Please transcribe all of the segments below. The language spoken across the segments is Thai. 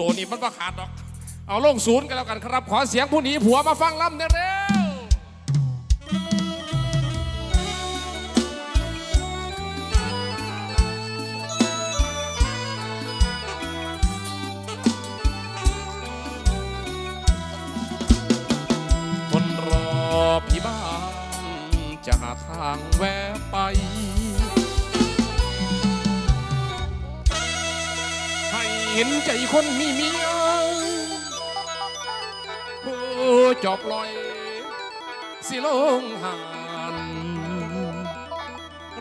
ตัวนี้มันประขาดดอก เอาลงศูนย์กันแล้วกันครับ ขอเสียงผู้หนีผัวมาฟังล่ำเร็วคนรอพี่บ้านจะหาทางแวะไป เห็นใจคนมีเมียโอ้จอบลอย สิลงหาน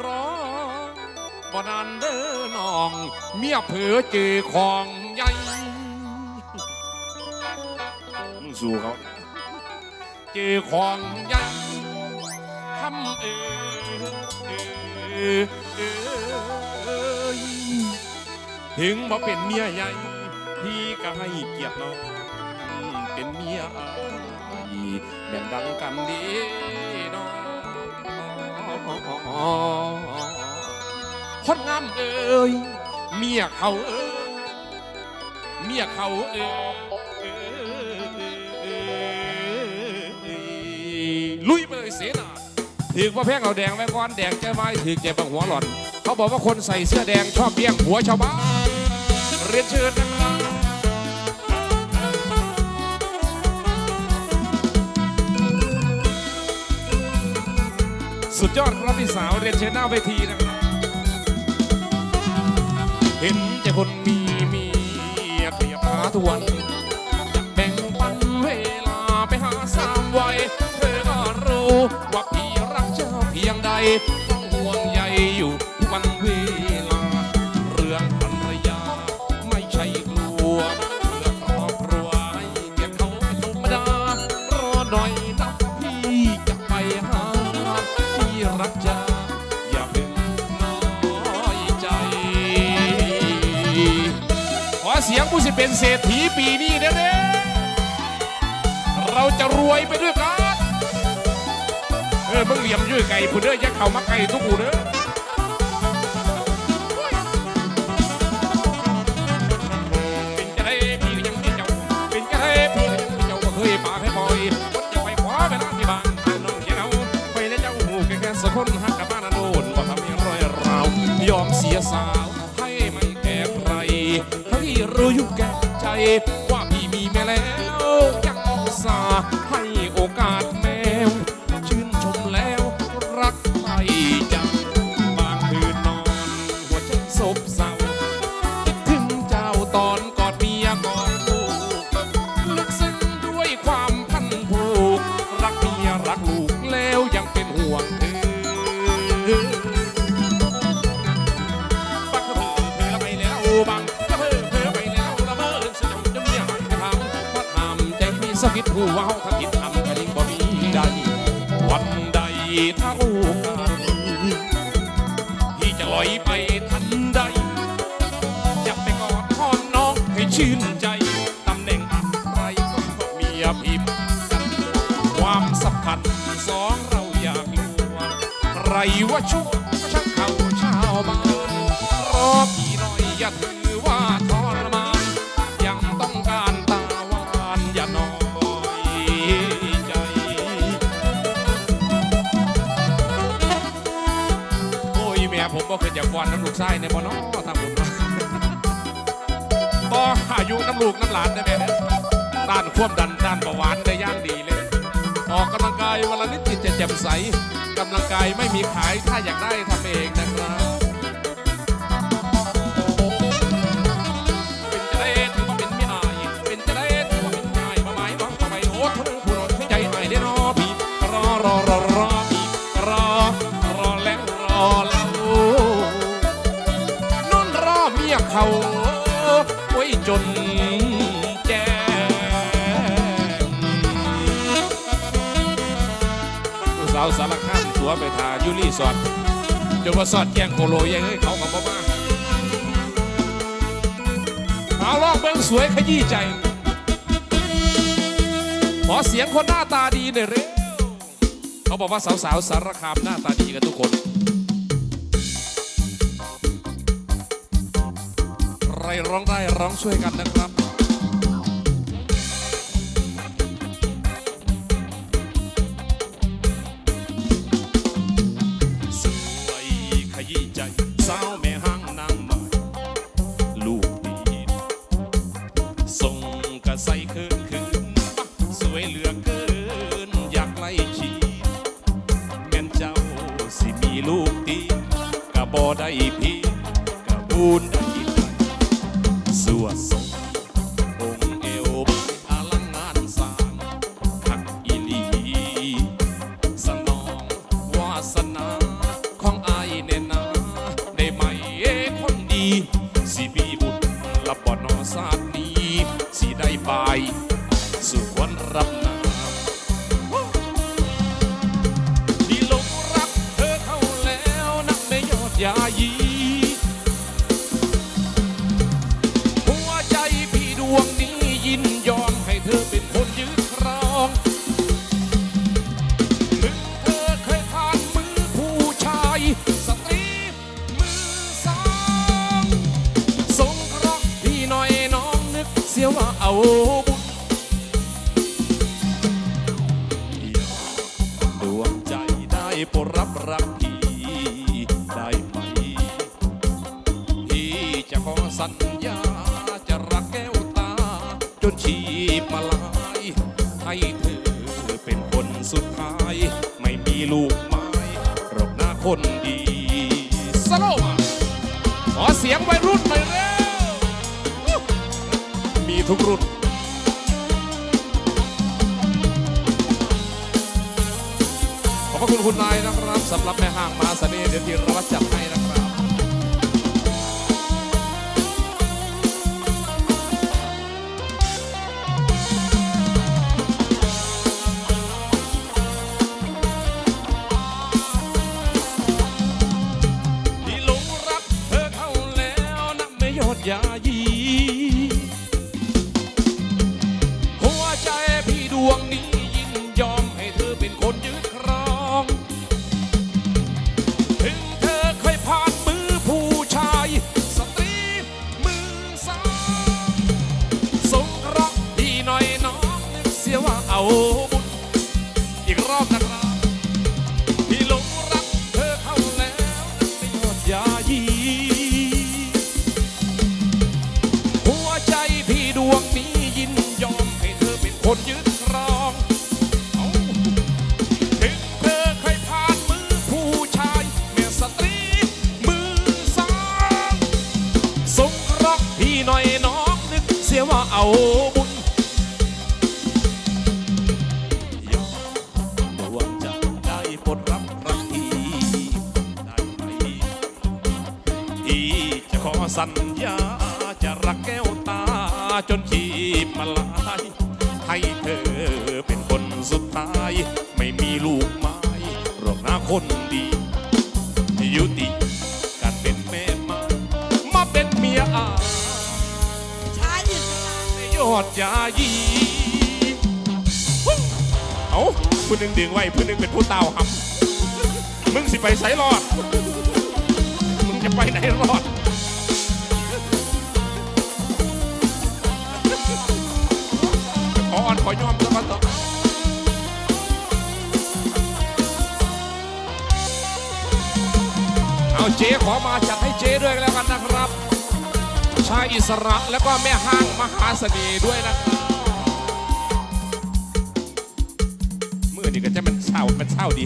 รอบ่นานเด้อน้อง เมียเผือเจอของใหญ่สู้เขาเจอของใหญ่ทำเออเออเออ ถึงบ่เป็นเมียใหญ่พี่ก็ให้เกียรติน้องเป็นเมียอายแบ่งดังกันดีน้องคนงามเอ้ยเมียเขาเอ้ยเมียเขาเอ้ยลุยไปเลยเสนาถือว่าแพงเอาแดงไว้ก่อนแดงใจไว้ถือใจบังหัวหล่อน เขาบอกว่าคนใส่เสื้อแดงชอบเบี้ยงหัวชาวบ้าน เรียนเชิญสุดยอดครับพี่สาวเรียนเชิญหน้าเวทีนะครับเห็นแต่คนมีเมียเปรียบหาทุกวันแบ่งปันเวลาไปหาสามวัยเธอก็รู้ว่าพี่รักเจ้าเพียงใดต้องห่วงใยอยู่ รักจาอย่าเพิ่งน้อยใจ ขอเสียงผู้สิเป็นเศรษฐีปีนี้เด้อเด้อเราจะรวยไปด้วยกัน เออมึงเหลี่ยมยุ่ยไก่ผู้เด้อยักเข่ามาไก่ทุกผู้เด้อ ใว่าชั่วก็ช่างเขาชาวบ้านรอพี่หน่อยอย่าถือว่าทรมาน ยังต้องการตาหวานอย่าน้อยใจ โอ้ยแม่ผมก็เคยจะฟอนน้ำลูกไส้ในบ่อน้อทำบุญเนาะก็อายุน้ำลูกน้ำหลานได้ไหมเนี่ยต้านความดันต้านเบาหวานได้ย่างดีเลยออกกำลังกายวันละนิดจิตจะแจ่มใสกำลังกายไม่มีขายถ้าอยากได้ทำเองนะครับ สาวสารคามตัวไปทายูรีสอดจนว่าสอดแจ้งโคโลยังให้เขากับพ่อมาเอาลองเบิ่งสวยขยี้ใจ ขอเสียงคนหน้าตาดีหน่อยเร็ว เขาบอกว่าสาวๆสารคามหน้าตาดีกันทุกคนใครร้องได้ร้องช่วยกันนะครับ ดวงใจได้ปรับรักพี่ได้ไหมพี่จะขอสัญญาจะรักแก้วตา จนชีพมาลาย ให้เธอเป็นคนสุดท้าย ไม่มีลูกไม้รบหน้าคนดีสโลมาขอเสียงวัยรุ่นหน่อย ทุกรุ่น ขอบพระคุณคุณนายนะครับสำหรับแม่ห้างมาเสน่ห์เดี๋ยวที่เราจัดให้ สัญญาจะรักแก้วตาจนชีพมาลายให้เธอเป็นคนสุดท้าย ไม่มีลูกไม้รอกหน้าคนดียุติการเป็นแม่ไมามาเป็นเมียอาชายหญิงยอดยายีเอาผู้หนึ่งดึงไว้ผู้หนึ่งเป็นผู้เต่าหำมึงสิไปไสรอด มึงจะไปไหนรอด จ๊ขอมาจัดให้เจ๊ด้วยแล้วกันนะครับ ชายอิสระแล้วก็แม่ห้างมหาเสน่ห์ด้วยนะเมื่อนี้ก็จะมันเศร้ามันเศร้าดี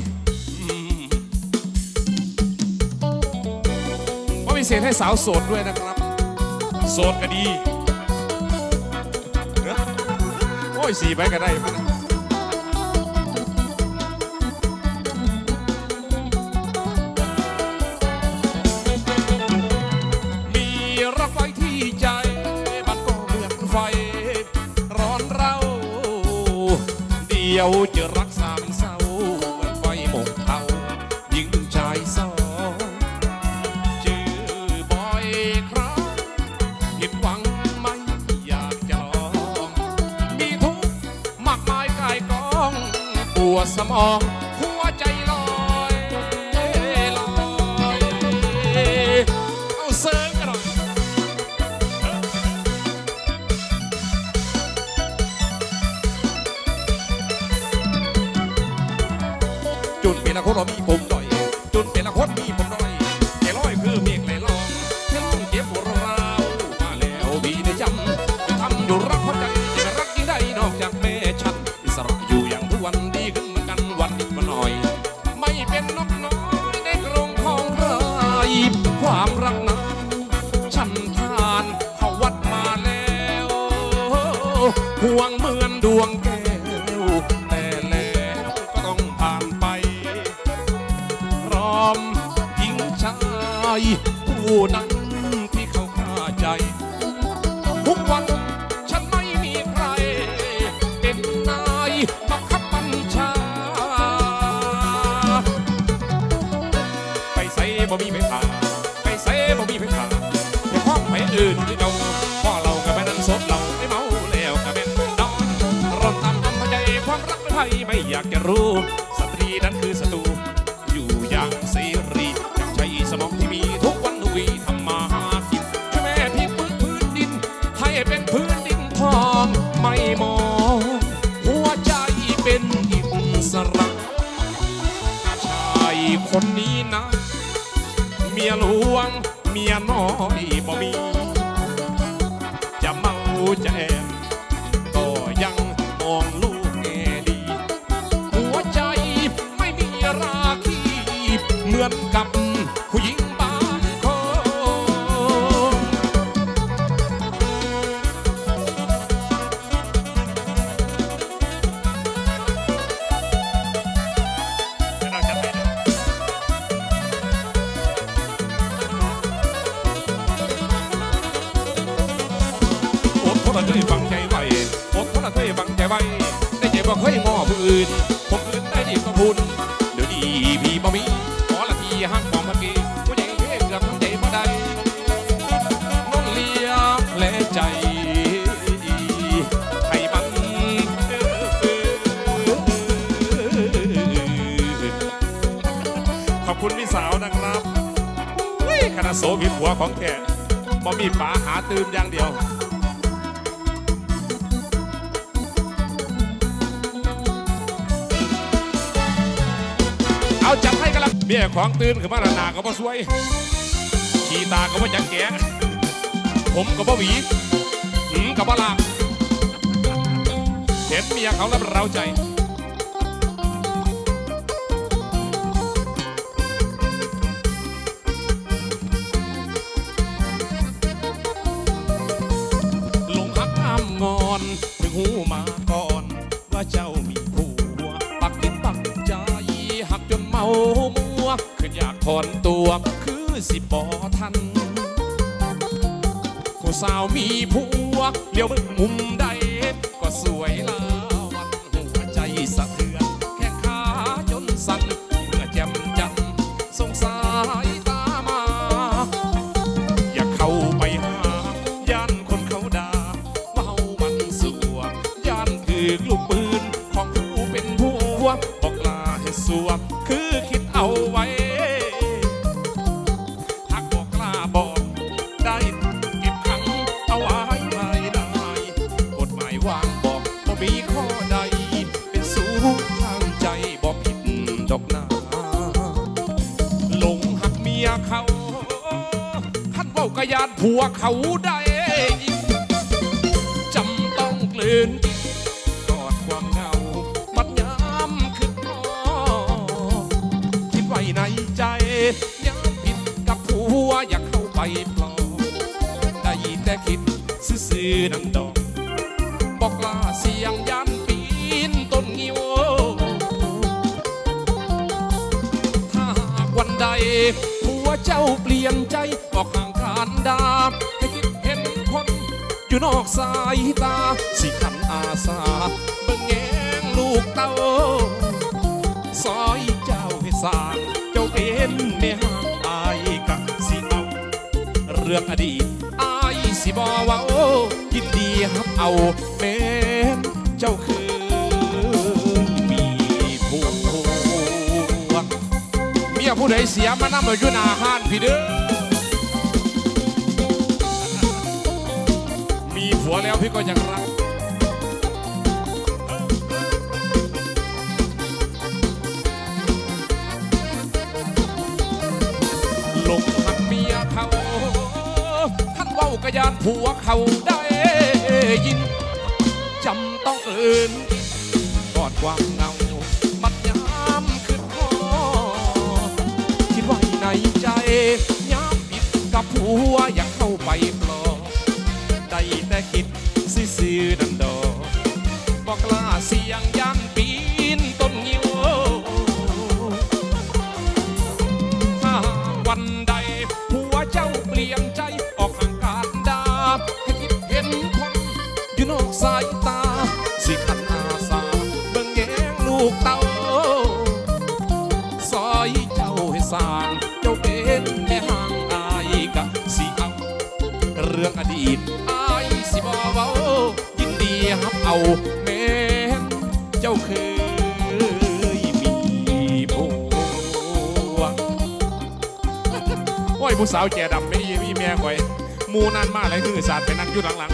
ว่ามีเศษให้สาวโสดด้วยนะครับ โสดก็ดีเนอะโอ้ยสีไปก็ได้ ดียวจะรักสามเศร้าเหมือนไฟหมกเทายิงชายสองชื่อบอยครั้งผิดหวังไม่อยากจะลอง มีทุกข์มากมายกายกองปวดสมอง ทุกวัน ฉันไม่มีใคร เป็นนายบังคับบัญชา ไปใส่บ่มีไปผ่าไปใส่บ่มีไปผ่าไปห้องไปอื่นคือเราพ่อเรากับแม่นั้นสดเราไม่เมาแล้วกับแม่นอนรอนตามทำใจความรักไม่ไพ่ไม่อยากจะรู้ สระชายคนนี้นะ เมียหลวง เมียน้อยบ่มี จะเมาจะแอบก็ยังมองลูกแง่ดี หัวใจไม่มีราคีเหมือนกับ คณะโสมีผัวของแท้บ่มีป๋าหาตื่มอย่างเดียวเอาจัดให้กันละเบี้ยของตื่นขึ้นมาละหนาก็บ่สวย ขีตาก็บ่จักแกผมก็บ่หวีหืมก็บ่ลากเห็นเมียเขาแล้วเราใจ สาวมีผัวเลี้ยวมึงมุมได้ วางบอกบ่มีข้อใด เป็นสู้ทางใจบอกผิดดอกนาหลงหักเมียเขาท่านเว้ากระยานผัวเขาได้จำต้องเกลืนกอดความเหงามัดยามคือพอคิดไว้ในใจย้ำผิดกับผัวอยากเข้าไปปลอบได้แต่คิดซื่อๆนั่นดอก สียงยันปีนต้นงิ้วถ้าหากวันใดผัวเจ้าเปลี่ยนใจบอกห่างการดาให้คิดเห็นคนอยู่นอกสายตา สิขันอาสาเบิ่งแงงลูกเต้าซอยเจ้าให้สร้าง เจ้าเป็นแม่ห้างอายกะสิเอา เรื่องอดีตอายสิบอว่าโอ้ เอาแม้นเจ้าคือมีผัวเมียผู้ใดเสียมานำมาอยู่หน้าห้านพี่เด้อมีผัวแล้วพี่ก็ยังรักหลงหักเมียเขาท่านเว้ากะยานผัวเขาได้ ยินจำต้องเอินกอดความเหงาบัดยามขึ้นคอคิดไว้ในใจยามผิดกับผัวอยากเข้าไปปลอบได้แต่คิดซื่อๆนันดอกลาเสียง ลูกเต้าซอยเจ้าให้สางเจ้าเป็นแม่ห่างอายกะสิเอาเรื่องอดีตอายสิบ่เว้ายินดีรับเอาแม่เจ้าเคยมีผัวโอ้ยผู้สาวแก่ดำไม่ยีมีแม่ข่อยมูนั่นมาเลยคือศาสตร์ไปนั่งอยู่หลัง